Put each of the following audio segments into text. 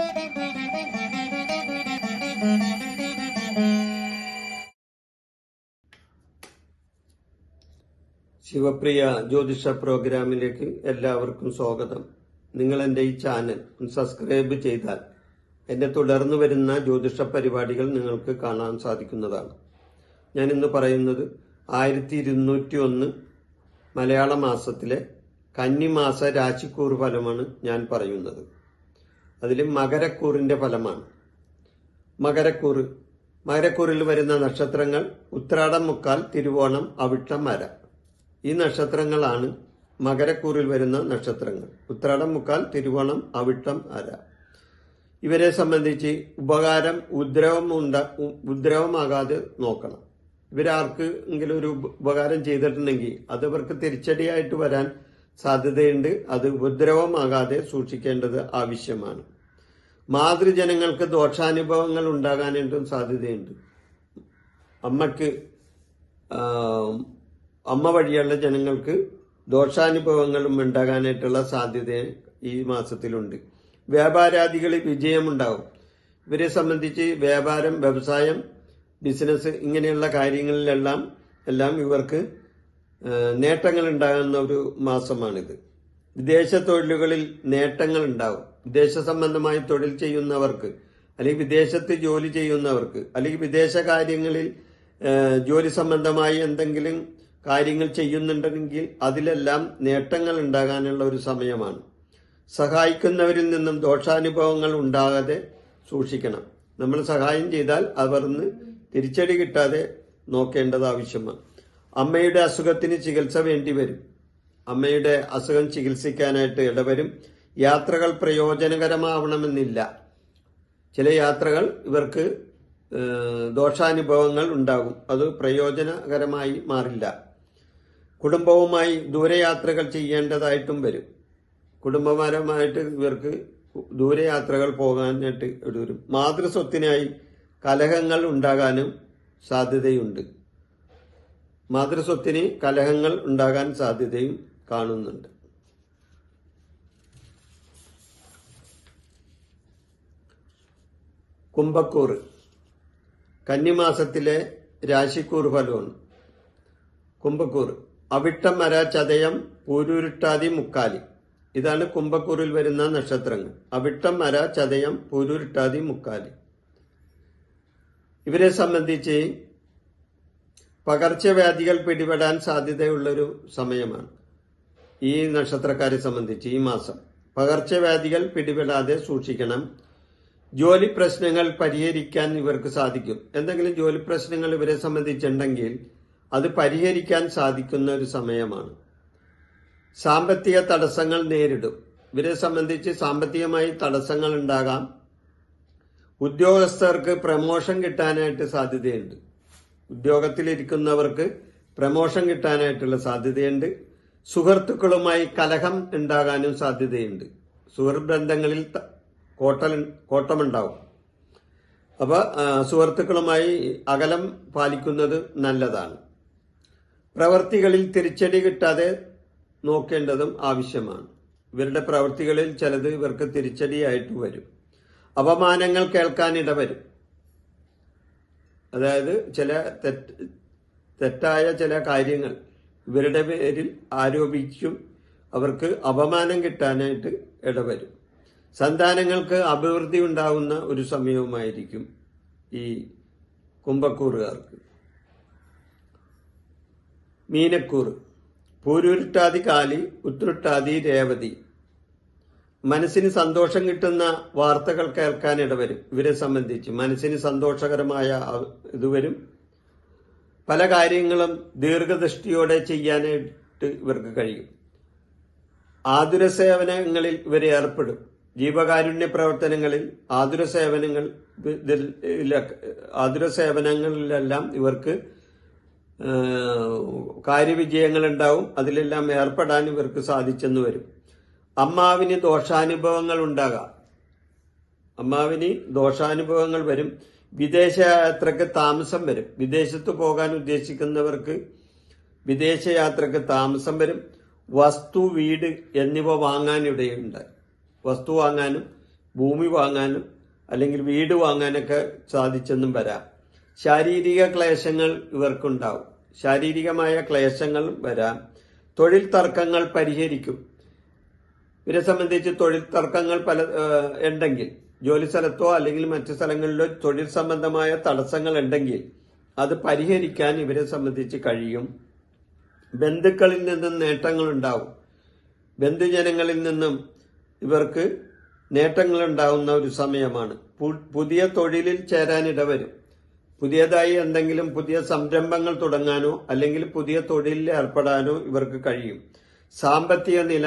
ശിവപ്രിയ ജ്യോതിഷ പ്രോഗ്രാമിലേക്ക് എല്ലാവർക്കും സ്വാഗതം. നിങ്ങൾ എന്റെ ഈ ചാനൽ സബ്സ്ക്രൈബ് ചെയ്താൽ എന്റെ തുടർന്ന് വരുന്ന ജ്യോതിഷ പരിപാടികൾ നിങ്ങൾക്ക് കാണാൻ സാധിക്കുന്നതാണ്. ഞാൻ ഇന്ന് പറയുന്നത് ആയിരത്തി ഇരുന്നൂറ്റി ഒന്ന് മലയാള മാസത്തിലെ കന്നിമാസ രാശിക്കൂർ ഫലമാണ് ഞാൻ പറയുന്നത്. അതിൽ മകരക്കൂറിന്റെ ഫലമാണ്. മകരക്കൂറ്. മകരക്കൂറിൽ വരുന്ന നക്ഷത്രങ്ങൾ ഉത്രാടം മുക്കാൽ തിരുവോണം അവിട്ടം മര. ഈ നക്ഷത്രങ്ങളാണ് മകരക്കൂറിൽ വരുന്ന നക്ഷത്രങ്ങൾ. ഉത്രാടം മുക്കാൽ തിരുവോണം അവിട്ടം അര ഇവരെ സംബന്ധിച്ച് ഉപകാരം ഉദ്രവം ഉണ്ട ഉദ്രവമാകാതെ നോക്കണം. ഇവരാർക്ക് എങ്കിലും ഒരു ഉപകാരം ചെയ്തിട്ടുണ്ടെങ്കിൽ അത് ഇവർക്ക് തിരിച്ചടിയായിട്ട് വരാൻ സാധ്യതയുണ്ട്. അത് ഉപദ്രവമാകാതെ സൂക്ഷിക്കേണ്ടത് ആവശ്യമാണ്. മാതൃജനങ്ങൾക്ക് ദോഷാനുഭവങ്ങൾ ഉണ്ടാകാനായിട്ടും സാധ്യതയുണ്ട്. അമ്മയ്ക്ക് അമ്മ വഴിയുള്ള ജനങ്ങൾക്ക് ദോഷാനുഭവങ്ങളും ഉണ്ടാകാനായിട്ടുള്ള സാധ്യത ഈ മാസത്തിലുണ്ട്. വ്യാപാരാദികളിൽ വിജയമുണ്ടാവും. ഇവരെ സംബന്ധിച്ച് വ്യാപാരം വ്യവസായം ബിസിനസ് ഇങ്ങനെയുള്ള കാര്യങ്ങളിലെല്ലാം എല്ലാം ഇവർക്ക് നേട്ടങ്ങൾ ഉണ്ടാകുന്ന ഒരു മാസമാണിത്. വിദേശ തൊഴിലുകളിൽ നേട്ടങ്ങൾ ഉണ്ടാവും. വിദേശ സംബന്ധമായി തൊഴിൽ ചെയ്യുന്നവർക്ക് അല്ലെങ്കിൽ വിദേശത്ത് ജോലി ചെയ്യുന്നവർക്ക് അല്ലെങ്കിൽ വിദേശ കാര്യങ്ങളിൽ ജോലി സംബന്ധമായി എന്തെങ്കിലും കാര്യങ്ങൾ ചെയ്യുന്നുണ്ടെങ്കിൽ അതിലെല്ലാം നേട്ടങ്ങൾ ഉണ്ടാകാനുള്ള ഒരു സമയമാണ്. സഹായിക്കുന്നവരിൽ നിന്നും ദോഷാനുഭവങ്ങൾ ഉണ്ടാകാതെ സൂക്ഷിക്കണം. നമ്മൾ സഹായം ചെയ്താൽ അവർന്ന് തിരിച്ചടി കിട്ടാതെ നോക്കേണ്ടത് ആവശ്യമാണ്. അമ്മയുടെ അസുഖത്തിന് ചികിത്സ വേണ്ടിവരും അമ്മയുടെ അസുഖം ചികിത്സിക്കാനായിട്ട് ഇടവരും. യാത്രകൾ പ്രയോജനകരമാവണമെന്നില്ല. ചില യാത്രകൾ ഇവർക്ക് ദോഷാനുഭവങ്ങൾ ഉണ്ടാകും. അത് പ്രയോജനകരമായി മാറില്ല. കുടുംബവുമായി ദൂരയാത്രകൾ ചെയ്യേണ്ടതായിട്ടും വരും. കുടുംബപരമായിട്ട് ഇവർക്ക് ദൂരയാത്രകൾ പോകാനായിട്ട് ഇടവരും. മാതൃസ്വത്തിനായി കലഹങ്ങൾ ഉണ്ടാകാനും സാധ്യതയുണ്ട്. മാതൃസ്വത്തിന് കലഹങ്ങൾ ഉണ്ടാകാൻ സാധ്യതയും കാണുന്നുണ്ട്. കുംഭക്കൂർ കന്നിമാസത്തിലെ രാശിക്കൂർ ഫലമാണ്. കുംഭക്കൂർ അവിട്ടം മര ചതയം പൂരുരുട്ടാതി മുക്കാലി. ഇതാണ് കുംഭക്കൂറിൽ വരുന്ന നക്ഷത്രങ്ങൾ. അവിട്ടം മര ചതയം പൂരുരുട്ടാതി മുക്കാലി. ഇവരെ സംബന്ധിച്ച് പകർച്ചവ്യാധികൾ പിടിപെടാൻ സാധ്യതയുള്ളൊരു സമയമാണ്. ഈ നക്ഷത്രക്കാരെ സംബന്ധിച്ച് ഈ മാസം പകർച്ചവ്യാധികൾ പിടിപെടാതെ സൂക്ഷിക്കണം. ജോലി പ്രശ്നങ്ങൾ പരിഹരിക്കാൻ ഇവർക്ക് സാധിക്കും. എന്തെങ്കിലും ജോലി പ്രശ്നങ്ങൾ ഇവരെ സംബന്ധിച്ചുണ്ടെങ്കിൽ അത് പരിഹരിക്കാൻ സാധിക്കുന്ന ഒരു സമയമാണ്. സാമ്പത്തിക തടസ്സങ്ങൾ നേരിടും. ഇവരെ സംബന്ധിച്ച് സാമ്പത്തികമായി തടസ്സങ്ങൾ ഉണ്ടാകാം. ഉദ്യോഗസ്ഥർക്ക് പ്രമോഷൻ കിട്ടാനായിട്ട് സാധ്യതയുണ്ട്. ഉദ്യോഗത്തിലിരിക്കുന്നവർക്ക് പ്രമോഷൻ കിട്ടാനായിട്ടുള്ള സാധ്യതയുണ്ട്. സുഹൃത്തുക്കളുമായി കലഹം ഉണ്ടാകാനും സാധ്യതയുണ്ട്. സുഹൃത്ത് ബന്ധങ്ങളിൽ കോട്ട കോട്ടമുണ്ടാവും. അപ്പൊ ആ, സുഹൃത്തുക്കളുമായി അകലം പാലിക്കുന്നത് നല്ലതാണ്. പ്രവർത്തികളിൽ തിരിച്ചടി കിട്ടാതെ നോക്കേണ്ടതും ആവശ്യമാണ്. ഇവരുടെ പ്രവൃത്തികളിൽ ചിലത് ഇവർക്ക് തിരിച്ചടിയായിട്ട് വരും. അപമാനങ്ങൾ കേൾക്കാൻ ഇടവരും. അതായത് ചില തെറ്റ് തെറ്റായ ചില കാര്യങ്ങൾ ഇവരുടെ പേരിൽ ആരോപിച്ചും അവർക്ക് അപമാനം കിട്ടാനായിട്ട് ഇടവരും. സന്താനങ്ങൾക്ക് അഭിവൃദ്ധി ഉണ്ടാകുന്ന ഒരു സമയവുമായിരിക്കും ഈ കുംഭക്കൂറുകാർക്ക്. മീനക്കൂറ് പൂരുരുട്ടാതി കാലി ഉത്രുട്ടാതി രേവതി മനസ്സിന് സന്തോഷം കിട്ടുന്ന വാർത്തകൾ കേൾക്കാൻ ഇടവരും. ഇവരെ സംബന്ധിച്ച് മനസ്സിന് സന്തോഷകരമായ ഇത് വരും. പല കാര്യങ്ങളും ദീർഘദൃഷ്ടിയോടെ ചെയ്യാനായിട്ട് ഇവർക്ക് കഴിയും. ആതുര സേവനങ്ങളിൽ ഇവർ ഏർപ്പെടും. ജീവകാരുണ്യ പ്രവർത്തനങ്ങളിൽ ആതുര സേവനങ്ങൾ ആതുര സേവനങ്ങളിലെല്ലാം ഇവർക്ക് കാര്യവിജയങ്ങൾ ഉണ്ടാവും അതിലെല്ലാം ഏർപ്പെടാൻ ഇവർക്ക് സാധിച്ചെന്ന് വരും. അമ്മാവിന് ദോഷാനുഭവങ്ങൾ ഉണ്ടാകാം. അമ്മാവിന് ദോഷാനുഭവങ്ങൾ വരും. വിദേശയാത്രക്ക് താമസം വരും. വിദേശത്ത് പോകാൻ ഉദ്ദേശിക്കുന്നവർക്ക് വിദേശയാത്രക്ക് താമസം വരും. വസ്തു വീട് എന്നിവ വാങ്ങാനിടയുണ്ട് വസ്തു വാങ്ങാനും ഭൂമി വാങ്ങാനും അല്ലെങ്കിൽ വീട് വാങ്ങാനൊക്കെ സാധിച്ചെന്നും വരാം. ശാരീരിക ക്ലേശങ്ങൾ ഇവർക്കുണ്ടാവും. ശാരീരികമായ ക്ലേശങ്ങൾ വരാം. തൊഴിൽ തർക്കങ്ങൾ പരിഹരിക്കും. ഇവരെ സംബന്ധിച്ച് തൊഴിൽ തർക്കങ്ങൾ പല ഉണ്ടെങ്കിൽ ജോലി സ്ഥലത്തോ അല്ലെങ്കിൽ മറ്റു സ്ഥലങ്ങളിലോ തൊഴിൽ സംബന്ധമായ തടസ്സങ്ങൾ ഉണ്ടെങ്കിൽ അത് പരിഹരിക്കാൻ ഇവരെ സംബന്ധിച്ച് കഴിയും. ബന്ധുക്കളിൽ നിന്നും നേട്ടങ്ങൾ ഉണ്ടാവും. ബന്ധുജനങ്ങളിൽ നിന്നും ഇവർക്ക് നേട്ടങ്ങൾ ഉണ്ടാവുന്ന ഒരു സമയമാണ്. പുതിയ തൊഴിലിൽ ചേരാൻ ഇടവരും. പുതിയതായി എന്തെങ്കിലും പുതിയ സംരംഭങ്ങൾ തുടങ്ങാനോ അല്ലെങ്കിൽ പുതിയ തൊഴിലിൽ ഏർപ്പെടാനോ ഇവർക്ക് കഴിയും. സാമ്പത്തിക നില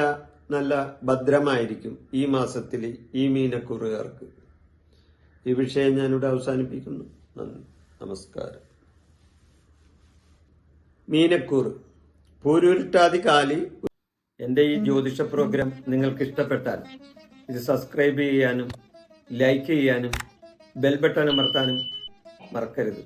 നല്ല ഭദ്രമായിരിക്കും ഈ മാസത്തിൽ ഈ മീനക്കുറുകാർക്ക്. ഈ വിഷയം ഞാനിവിടെ അവസാനിപ്പിക്കുന്നു. നന്ദി. നമസ്കാരം. മീനക്കൂറ് പൂരുരുട്ടാതി കാലി എന്റെ ഈ ജ്യോതിഷ പ്രോഗ്രാം നിങ്ങൾക്ക് ഇഷ്ടപ്പെട്ടാൽ ഇത് സബ്സ്ക്രൈബ് ചെയ്യാനും ലൈക്ക് ചെയ്യാനും ബെൽ ബട്ടൺ അമർത്താനും മറക്കരുത്.